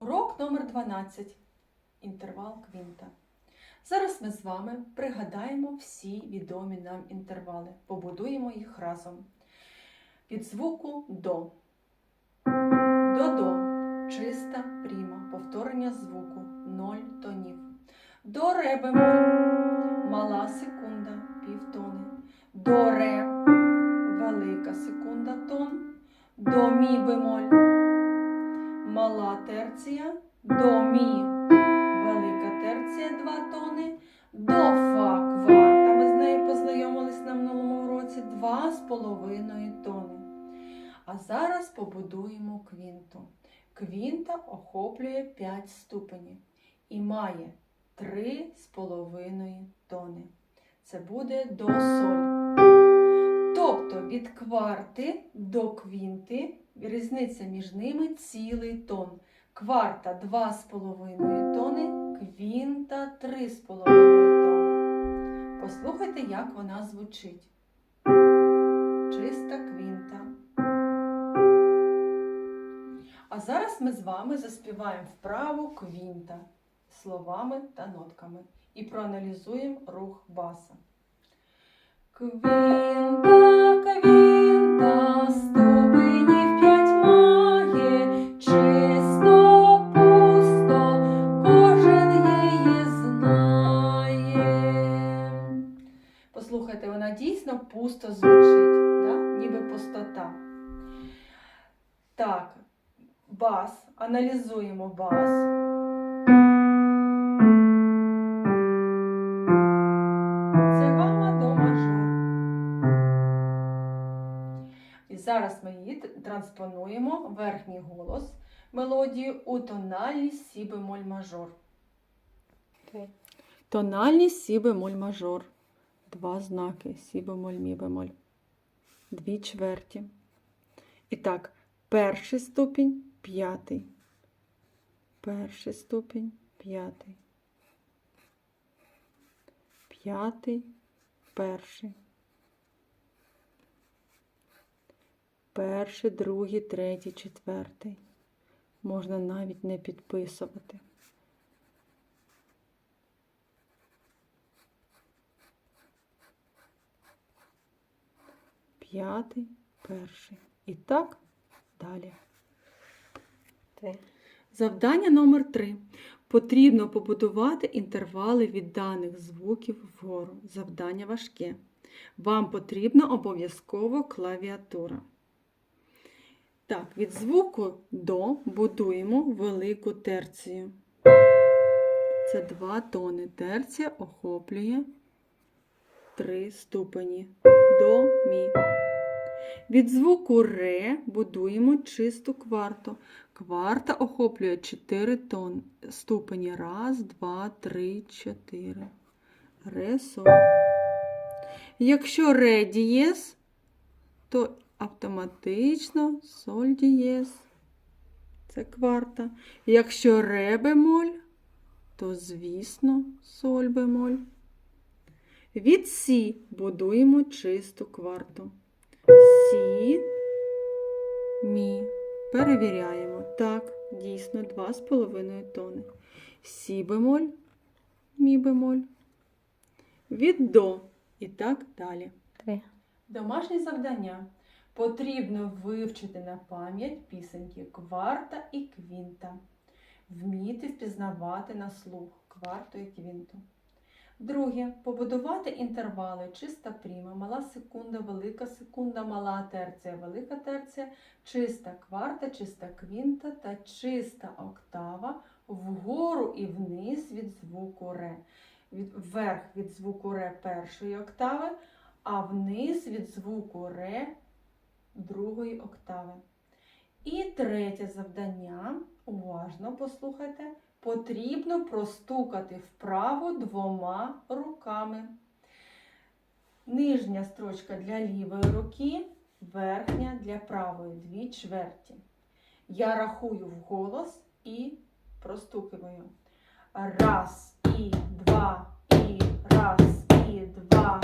Урок номер 12. Інтервал квінта. Зараз ми з вами пригадаємо всі відомі нам інтервали. Побудуємо їх разом. Від звуку до. До-до. Чиста пріма. Повторення звуку. Ноль тонів. До ре бемоль. Мала секунда. Півтони. До ре. Велика секунда тон. До мі бемоль. Мала терція. До мі. Велика терція 2 тони. До фа кварта. Ми з нею познайомились на минулому уроці 2,5 тони. А зараз побудуємо квінту. Квінта охоплює 5 ступенів і має 3,5 тони. Це буде до соль. Тобто від кварти до квінти різниця між ними цілий тон. Кварта 2,5 тони, квінта 3,5 тони. Послухайте, як вона звучить. Чиста квінта. А зараз ми з вами заспіваємо вправу квінта словами та нотками і проаналізуємо рух баса. Квінта, квінта, дійсно пусто звучить, да? ніби пустота. Так, бас. Аналізуємо бас. Це гама до мажор. І зараз ми її транспонуємо верхній голос мелодії у тональність сі бемоль мажор. Тональність сі бемоль мажор. Два знаки сі бемоль, мі бемоль. Дві чверті. І так, перший ступінь, п'ятий. Перший ступінь, п'ятий. П'ятий, перший. Перший, другий, третій, четвертий. Можна навіть не підписувати. П'ятий, перший. І так далі. Завдання номер 3. Потрібно побудувати інтервали від даних звуків вгору. Завдання важке. Вам потрібна обов'язково клавіатура. Так, від звуку до будуємо велику терцію. Це два тони. Терція охоплює три ступені. До, мі. Від звуку ре будуємо чисту кварту. Кварта охоплює 4 тон, ступені. Раз, два, три, чотири. Ре, соль. Якщо ре дієс, то автоматично соль дієс. Це кварта. Якщо ре бемоль, то звісно соль бемоль. Від сі будуємо чисту кварту. Сі, мі. Перевіряємо. Так, дійсно 2,5 тони. Сі бемоль, мі бемоль. Від до. І так далі. Три. Домашнє завдання. Потрібно вивчити на пам'ять пісеньки кварта і квінта. Вміти впізнавати на слух кварту і квінту. Друге. Побудувати інтервали чиста пріма, мала секунда, велика секунда, мала терція, велика терція, чиста кварта, чиста квінта та чиста октава вгору і вниз від звуку ре. Від, вверх від звуку ре першої октави, а вниз від звуку ре другої октави. І третє завдання, уважно послухайте, потрібно простукати вправо двома руками. Нижня строчка для лівої руки, верхня для правої, дві чверті. Я рахую вголос і простукиваю. Раз, і два, і раз, і два.